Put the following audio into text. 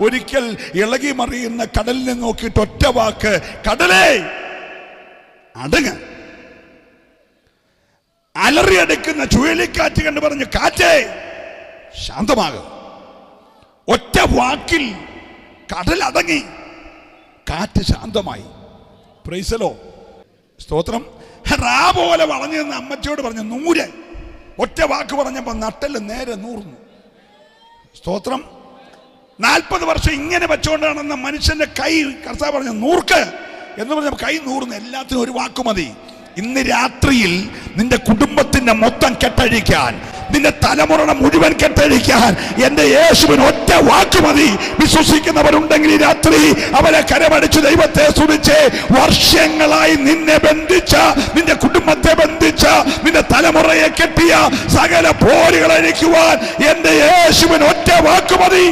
ഒരിക്കൽ ഇളകി മറിയുന്ന കടലിനെ നോക്കിയിട്ട് ഒറ്റ വാക്ക് കടലേ! അടങ്ങ. അലറിയടക്കുന്ന ചുഴലിക്കാറ്റ് കണ്ട് പറഞ്ഞു കാറ്റേ! ശാന്തമാകും. ഒറ്റ വാക്കിൽ കടൽ അടങ്ങി. കാറ്റ് ശാന്തമായി. പ്രൈസലോ സ്തോത്രം. റാ പോലെ വളഞ്ഞു നിന്ന് അമ്മച്ചിയോട് പറഞ്ഞു നൂര് ഒറ്റ വാക്ക് പറഞ്ഞപ്പോ നട്ടൽ നേരെ നൂർന്നു സ്തോത്രം. നാൽപ്പത് വർഷം ഇങ്ങനെ വെച്ചുകൊണ്ടാണെന്ന മനുഷ്യന്റെ കൈ കർത്താവ് പറഞ്ഞു നൂർക്ക് എന്ന് പറഞ്ഞ കൈ നൂറുന്ന എല്ലാത്തിനും ഒരു വാക്ക് മതി. ഇന്ന് രാത്രിയിൽ നിന്റെ കുടുംബത്തിന്റെ മൊത്തം കെട്ടഴിക്കാൻ നിന്റെ തലമുറയുടെ മുഴുവൻ കെട്ടഴിക്കാൻ എന്റെ യേശുവിന് ഒറ്റ വാക്ക് മതി. വിശ്വസിക്കുന്നവരുണ്ടെങ്കിൽ ഈ രാത്രി അവരെ കരമടിച്ച് ദൈവത്തെ സ്തുതിച്ച് വർഷങ്ങളായി നിന്നെ ബന്ധിച്ച നിന്റെ കുടുംബത്തെ ബന്ധിച്ച നിന്റെ തലമുറയെ കെട്ടിയ സകല പോരുകൾ അഴിക്കുവാൻ എന്റെ യേശുവിന് ഒറ്റ വാക്ക് മതി.